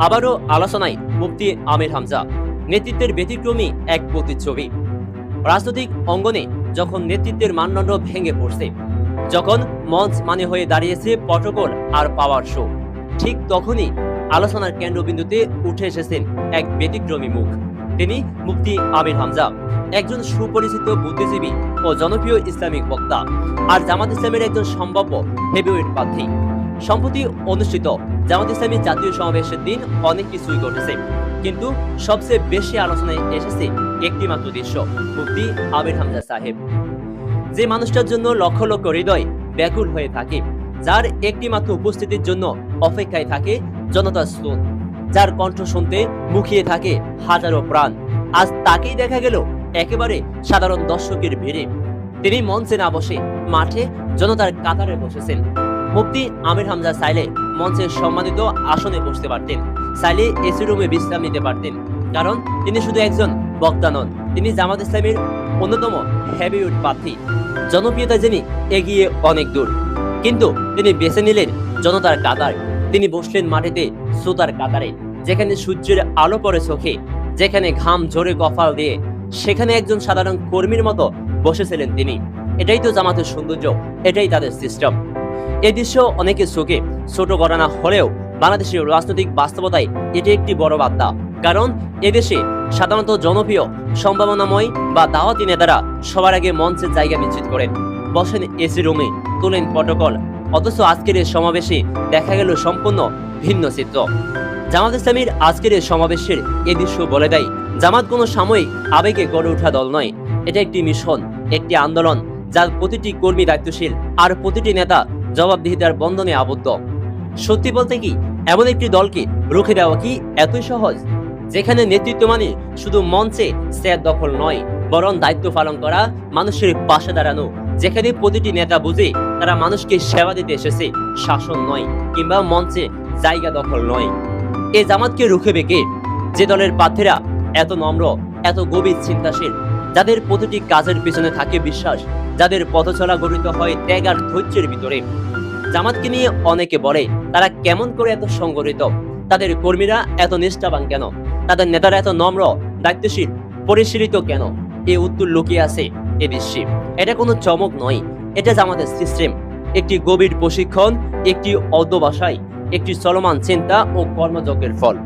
আবারও আলোচনায় মুফতি আমির হামজা। নেতৃত্বের ব্যতিক্রমী এক প্রতিচ্ছবি। রাজনৈতিক অঙ্গনে যখন নেতৃত্বের মানদণ্ড ভেঙে পড়ছে, যখন মঞ্চ মানে হয়ে দাঁড়িয়েছে পটকল আর পাওয়ার শো, ঠিক তখনই আলোচনার কেন্দ্রবিন্দুতে উঠে এসেছেন এক ব্যতিক্রমী মুখ। তিনি মুফতি আমির হামজা, একজন সুপরিচিত বুদ্ধিজীবী ও জনপ্রিয় ইসলামিক বক্তা, আর জামাত ইসলামের একজন সম্ভাব্য হেভিওয়েট প্রার্থী। সম্প্রতি অনুষ্ঠিত জামাত ইসলামী জাতীয় সমাবেশের দিন অনেক কিছুই ঘটেছে। কিন্তু সবচেয়ে বেশি আলোচনায় এসেছে একটি মাত্র দৃশ্য, মুফতি আমির হামজা সাহেব। যে মানুষটার জন্য লক্ষ লক্ষ হৃদয় ব্যাকুল হয়ে থাকে, যার একটি মাত্র উপস্থিতির জন্য অপেক্ষায় থাকে জনতার স্রোত যার কণ্ঠ শুনতে মুখিয়ে থাকে হাজারো প্রাণ। আজ তাকেই দেখা গেল একেবারে সাধারণ দর্শকের ভিড়ে। তিনি মঞ্চে না বসে মাঠে জনতার কাতারে বসেছেন। মুফতি আমির হামজা চাইলে মঞ্চের সম্মানিত আসনে বসতে পারতেন। চাইলে এসি রুমে বিশ্রাম নিতে পারতেন, কারণ তিনি শুধু একজন বক্তা নন, তিনি জামাত ইসলামের অন্যতম হেভিউড প্রার্থী, জনপ্রিয়তা যিনি এগিয়ে অনেক দূর। কিন্তু তিনি বেছে নিলেন জনতার কাতার, তিনি বসলেন মাটিতে শ্রোতার কাতারে, যেখানে সূর্যের আলো পড়ে চোখে, যেখানে ঘাম ঝরে কফাল দিয়ে, সেখানে একজন সাধারণ কর্মীর মতো বসেছিলেন তিনি। এটাই তো জামাতের সৌন্দর্য, এটাই তাদের সিস্টেম এই দৃশ্য অনেকের চোখে ছোট ঘটনা হলেও বাংলাদেশের রাজনৈতিক বাস্তবতায় এটি একটি বড় বার্তা। কারণ এদেশে সাধারণত জনপ্রিয়, সম্ভাবনাময় বা দাওয়াতি নেতারা সবার আগে মঞ্চের জায়গা নিশ্চিত করেন। বসেন এসি রুমে, তোলেন প্রটোকল অথচ আজকের এই সমাবেশে দেখা গেল সম্পূর্ণ ভিন্ন চিত্র। জামাত ইসলামীর আজকের এই সমাবেশের এ দৃশ্য বলে দেয়, জামাত কোনো সাময়িক আবেগে গড়ে ওঠা দল নয়। এটা একটি মিশন, একটি আন্দোলন, যার প্রতিটি কর্মী দায়িত্বশীল আর প্রতিটি নেতা জবাবদিহিতার বন্ধনে আবদ্ধ। সত্যি বলতে কি, এমন একটি দলকে রুখে দেওয়া কি এতই সহজ? যেখানে নেতৃত্ব মানে শুধু মঞ্চে স্যার দখল নয়, বরং দায়িত্ব পালন করা, মানুষের পাশে দাঁড়ানো, যেখানে প্রতিটি নেতা বুঝে তারা মানুষকে সেবা দিতে এসেছে, শাসন নয়, কিংবা মঞ্চে জায়গা দখল নয়। এ জামাতকে রুখে বেঁকে যে দলের প্রার্থীরা এত নম্র, এত গভীর চিন্তাশীল, যাদের প্রতিটি কাজের পিছনে থাকে বিশ্বাস যাদের পথচলা গঠিত হয় ত্যাগ আর ধৈর্যের ভিতরে। জামাতকে নিয়ে অনেকে বলে, তারা কেমন করে এত সংগঠিত? তাদের কর্মীরা এত নিষ্ঠাবান কেন? তাদের নেতারা এত নম্র, দায়িত্বশীল, পরিশীলিত কেন? এই উত্তর লুকিয়ে আছে এ দৃশ্যে এটা কোনো চমক নয়, এটা জামাতের সিস্টেম। একটি গভীর প্রশিক্ষণ, একটি অধ্যবাসায় একটি চলমান চিন্তা ও কর্মযজ্ঞের ফল।